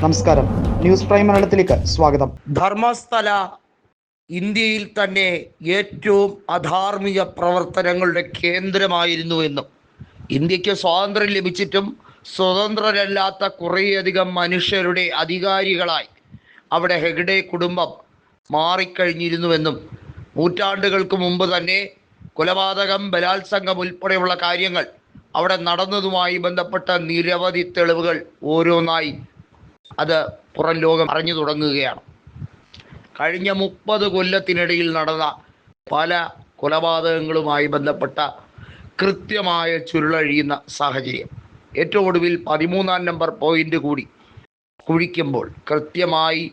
നമസ്കാരം. News prime മലയാളത്തിലേക്ക് സ്വാഗതം. ധർമ്മസ്ഥല ഇന്ത്യയിൽ തന്നെ ഏറ്റവും അധാർമിക പ്രവർത്തനങ്ങളുടെ കേന്ദ്രമായിരുന്നു എന്നും. ഇന്ത്യയ്ക്ക് സ്വാതന്ത്ര്യം ലഭിച്ചിട്ടും സ്വതന്ത്രരല്ലാത്ത കുറേയധികം മനുഷ്യരുടെ അധികാരികളായി അവിടെ ഹെഗ്ഡെ കുടുംബം മാറിക്കഴിഞ്ഞിരുന്നുവെന്നും. നൂറ്റാണ്ടുകൾക്ക് മുമ്പ് തന്നെ കൊലപാതകം ബലാത്സംഗം ഉൾപ്പെടെയുള്ള കാര്യങ്ങൾ അവിടെ നടന്നതുമായി ബന്ധപ്പെട്ട നിരവധി തെളിവുകൾ ഓരോന്നായി അത് പുറം ലോകം അറിഞ്ഞു തുടങ്ങുകയാണ്. കഴിഞ്ഞ മുപ്പത് കൊല്ലത്തിനിടയിൽ നടന്ന പല കൊലപാതകങ്ങളുമായി ബന്ധപ്പെട്ട കൃത്യമായ ചുരുളഴിയുന്ന സാഹചര്യം. ഏറ്റവും ഒടുവിൽ പതിമൂന്നാം നമ്പർ പോയിന്റ് കൂടി കുഴിക്കുമ്പോൾ കൃത്യമായി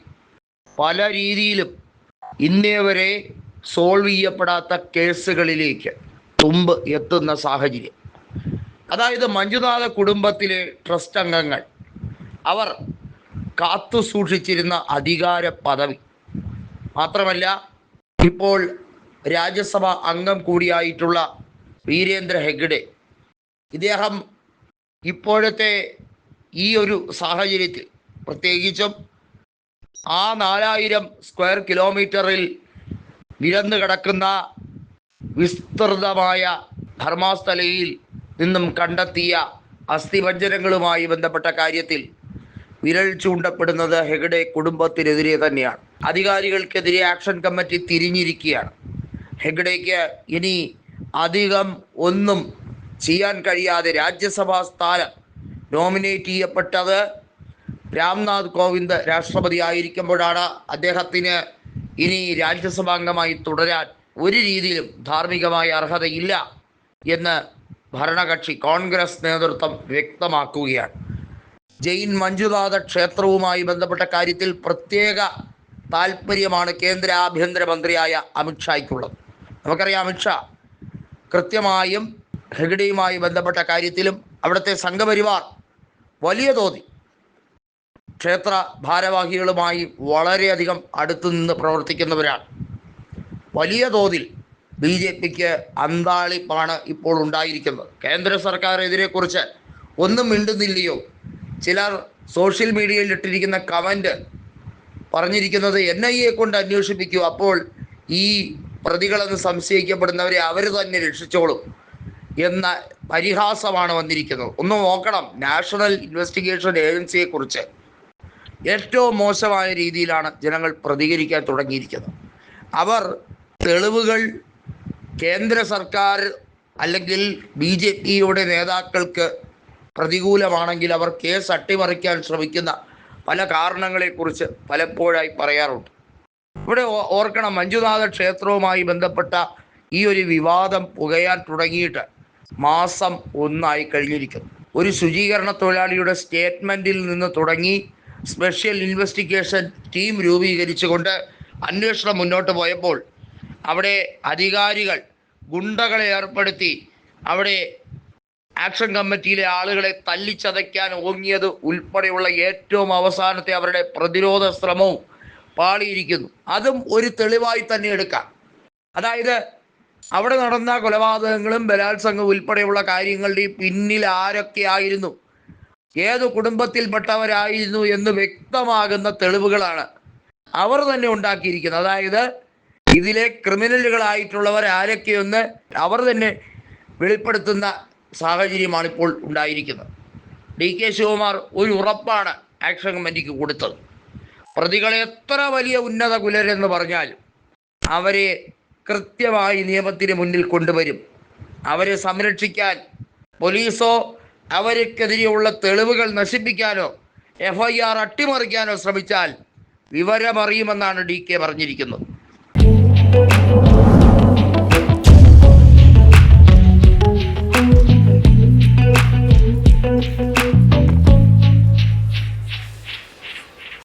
പല രീതിയിലും ഇന്നേ വരെ സോൾവ് ചെയ്യപ്പെടാത്ത കേസുകളിലേക്ക് തുമ്പ് എത്തുന്ന സാഹചര്യം. അതായത് മഞ്ജുനാഥ കുടുംബത്തിലെ ട്രസ്റ്റ് അംഗങ്ങൾ അവർ കാത്തു സൂക്ഷിച്ചിരുന്ന അധികാര പദവി. മാത്രമല്ല ഇപ്പോൾ രാജ്യസഭ അംഗം കൂടിയായിട്ടുള്ള വീരേന്ദ്ര ഹെഗ്ഡെ ഇദ്ദേഹം ഇപ്പോഴത്തെ ഈ ഒരു സാഹചര്യത്തിൽ പ്രത്യേകിച്ചും ആ നാലായിരം സ്ക്വയർ കിലോമീറ്ററിൽ വിരന്നു കിടക്കുന്ന വിസ്തൃതമായ ധർമാസ്ഥലയിൽ നിന്നും കണ്ടെത്തിയ അസ്ഥിഭഞ്ജനങ്ങളുമായി ബന്ധപ്പെട്ട കാര്യത്തിൽ വിരൽ ചൂണ്ടപ്പെടുന്നത് ഹെഗഡെ കുടുംബത്തിനെതിരെ തന്നെയാണ്. അധികാരികൾക്കെതിരെ ആക്ഷൻ കമ്മിറ്റി തിരിഞ്ഞിരിക്കുകയാണ്. ഹെഗഡയ്ക്ക് ഇനി അധികം ഒന്നും ചെയ്യാൻ കഴിയാതെ രാജ്യസഭാ സ്ഥാനം നോമിനേറ്റ് ചെയ്യപ്പെട്ടത് രാംനാഥ് കോവിന്ദ് രാഷ്ട്രപതി ആയിരിക്കുമ്പോഴാണ്. അദ്ദേഹത്തിന് ഇനി രാജ്യസഭാംഗമായി തുടരാൻ ഒരു രീതിയിലും ധാർമ്മികമായ അർഹതയില്ല എന്ന് ഭരണകക്ഷി കോൺഗ്രസ് നേതൃത്വം വ്യക്തമാക്കുകയാണ്. ജെയിൻ മഞ്ജുനാഥ ക്ഷേത്രവുമായി ബന്ധപ്പെട്ട കാര്യത്തിൽ പ്രത്യേക താല്പര്യമാണ് കേന്ദ്ര ആഭ്യന്തരമന്ത്രിയായ അമിത്ഷായ്ക്കുള്ളത് നമുക്കറിയാം അമിത്ഷാ കൃത്യമായും ഹെഗഡിയുമായി ബന്ധപ്പെട്ട കാര്യത്തിലും അവിടുത്തെ സംഘപരിവാർ വലിയ തോതിൽ ക്ഷേത്ര ഭാരവാഹികളുമായി വളരെയധികം അടുത്തു നിന്ന് പ്രവർത്തിക്കുന്നവരാണ്. വലിയ തോതിൽ ബി ജെ പിക്ക് അന്താളിപ്പാണ് ഇപ്പോൾ ഉണ്ടായിരിക്കുന്നത്. കേന്ദ്ര സർക്കാർ ഇതിനെക്കുറിച്ച് ഒന്നും മിണ്ടുന്നില്ലയോ? ചിലർ സോഷ്യൽ മീഡിയയിൽ ഇട്ടിരിക്കുന്ന കമന്റ് പറഞ്ഞിരിക്കുന്നത് എൻ ഐ എ കൊണ്ട് അന്വേഷിപ്പിക്കൂ. അപ്പോൾ ഈ പ്രതികളെന്ന് സംശയിക്കപ്പെടുന്നവരെ അവർ തന്നെ രക്ഷിച്ചോളും എന്ന പരിഹാസമാണ് വന്നിരിക്കുന്നത്. ഒന്ന് നോക്കണം. നാഷണൽ ഇൻവെസ്റ്റിഗേഷൻ ഏജൻസിയെക്കുറിച്ച് ഏറ്റവും മോശമായ രീതിയിലാണ് ജനങ്ങൾ പ്രതികരിക്കാൻ തുടങ്ങിയിരിക്കുന്നത്. അവർ തെളിവുകൾ കേന്ദ്ര സർക്കാർ അല്ലെങ്കിൽ ബി ജെ പിയുടെ നേതാക്കൾക്ക് പ്രതികൂലമാണെങ്കിൽ അവർ കേസ് അട്ടിമറിക്കാൻ ശ്രമിക്കുന്ന പല കാരണങ്ങളെക്കുറിച്ച് പലപ്പോഴായി പറയാറുണ്ട്. ഇവിടെ ഓർക്കണം മഞ്ജുനാഥ ക്ഷേത്രവുമായി ബന്ധപ്പെട്ട ഈ ഒരു വിവാദം പുകയാൻ തുടങ്ങിയിട്ട് മാസം ഒന്നായി കഴിഞ്ഞിരിക്കുന്നു. ഒരു ശുചീകരണ തൊഴിലാളിയുടെ സ്റ്റേറ്റ്മെന്റിൽ നിന്ന് തുടങ്ങി സ്പെഷ്യൽ ഇൻവെസ്റ്റിഗേഷൻ ടീം രൂപീകരിച്ചുകൊണ്ട് അന്വേഷണം മുന്നോട്ട് പോയപ്പോൾ അവിടെ അധികാരികൾ ഗുണ്ടകളെ ഏർപ്പെടുത്തി അവിടെ ആക്ഷൻ കമ്മിറ്റിയിലെ ആളുകളെ തല്ലിച്ചതയ്ക്കാൻ ഓങ്ങിയത് ഉൾപ്പെടെയുള്ള ഏറ്റവും അവസാനത്തെ അവരുടെ പ്രതിരോധ ശ്രമവും പാളിയിരിക്കുന്നു. അതും ഒരു തെളിവായി തന്നെ എടുക്കാം. അതായത് അവിടെ നടന്ന കൊലപാതകങ്ങളും ബലാത്സംഗവും ഉൾപ്പെടെയുള്ള കാര്യങ്ങളുടെ പിന്നിൽ ആരൊക്കെയായിരുന്നു ഏത് കുടുംബത്തിൽപ്പെട്ടവരായിരുന്നു എന്ന് വ്യക്തമാകുന്ന തെളിവുകളാണ് അവർ തന്നെ ഉണ്ടാക്കിയിരിക്കുന്നത്. അതായത് ഇതിലെ ക്രിമിനലുകളായിട്ടുള്ളവർ ആരൊക്കെയെന്ന് അവർ തന്നെ വെളിപ്പെടുത്തുന്ന സാഹചര്യമാണ് ഇപ്പോൾ ഉണ്ടായിരിക്കുന്നത്. ഡി കെ ശിവകുമാർ ഒരു ഉറപ്പാണ് ആക്ഷൻ കമ്മിറ്റിക്ക് കൊടുത്തത്. പ്രതികൾ എത്ര വലിയ ഉന്നത കുലരെന്ന് പറഞ്ഞാലും അവരെ കൃത്യമായി നിയമത്തിന് മുന്നിൽ കൊണ്ടുവരും. അവരെ സംരക്ഷിക്കാൻ പോലീസോ അവർക്കെതിരെയുള്ള തെളിവുകൾ നശിപ്പിക്കാനോ എഫ് ഐ ആർ അട്ടിമറിക്കാനോ ശ്രമിച്ചാൽ വിവരമറിയുമെന്നാണ് ഡി കെ പറഞ്ഞിരിക്കുന്നത്.